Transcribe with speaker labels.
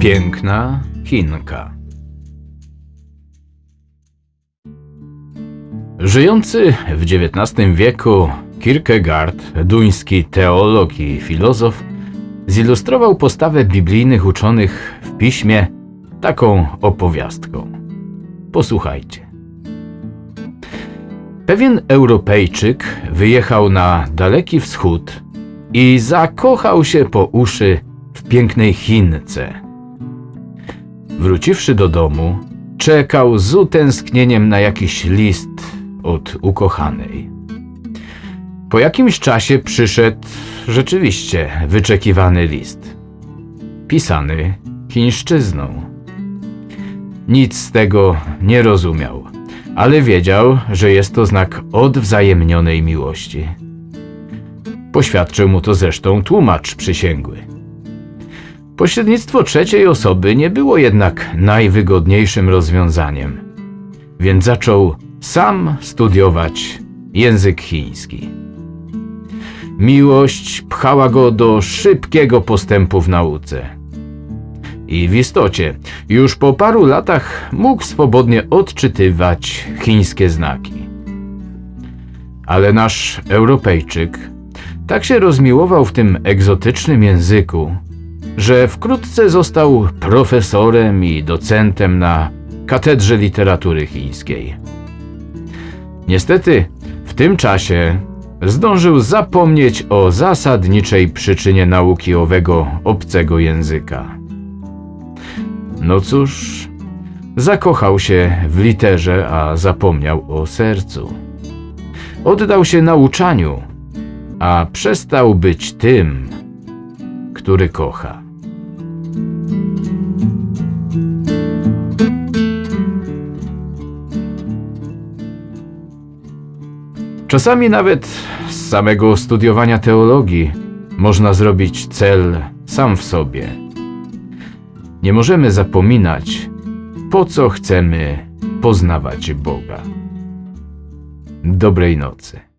Speaker 1: Piękna Chinka. Żyjący w XIX wieku Kierkegaard, duński teolog i filozof, zilustrował postawę biblijnych uczonych w piśmie taką opowiastką. Posłuchajcie. Pewien Europejczyk wyjechał na daleki wschód i zakochał się po uszy w pięknej Chince. Wróciwszy do domu, czekał z utęsknieniem na jakiś list od ukochanej. Po jakimś czasie przyszedł rzeczywiście wyczekiwany list. Pisany chińszczyzną. Nic z tego nie rozumiał, ale wiedział, że jest to znak odwzajemnionej miłości. Poświadczył mu to zresztą tłumacz przysięgły. Pośrednictwo trzeciej osoby nie było jednak najwygodniejszym rozwiązaniem, więc zaczął sam studiować język chiński. Miłość pchała go do szybkiego postępu w nauce. I w istocie, już po paru latach mógł swobodnie odczytywać chińskie znaki. Ale nasz Europejczyk tak się rozmiłował w tym egzotycznym języku, że wkrótce został profesorem i docentem na katedrze literatury chińskiej. Niestety, w tym czasie zdążył zapomnieć o zasadniczej przyczynie nauki owego obcego języka. No cóż, zakochał się w literze, a zapomniał o sercu. Oddał się nauczaniu, a przestał być tym, który kocha. Czasami nawet z samego studiowania teologii można zrobić cel sam w sobie. Nie możemy zapominać, po co chcemy poznawać Boga. Dobrej nocy.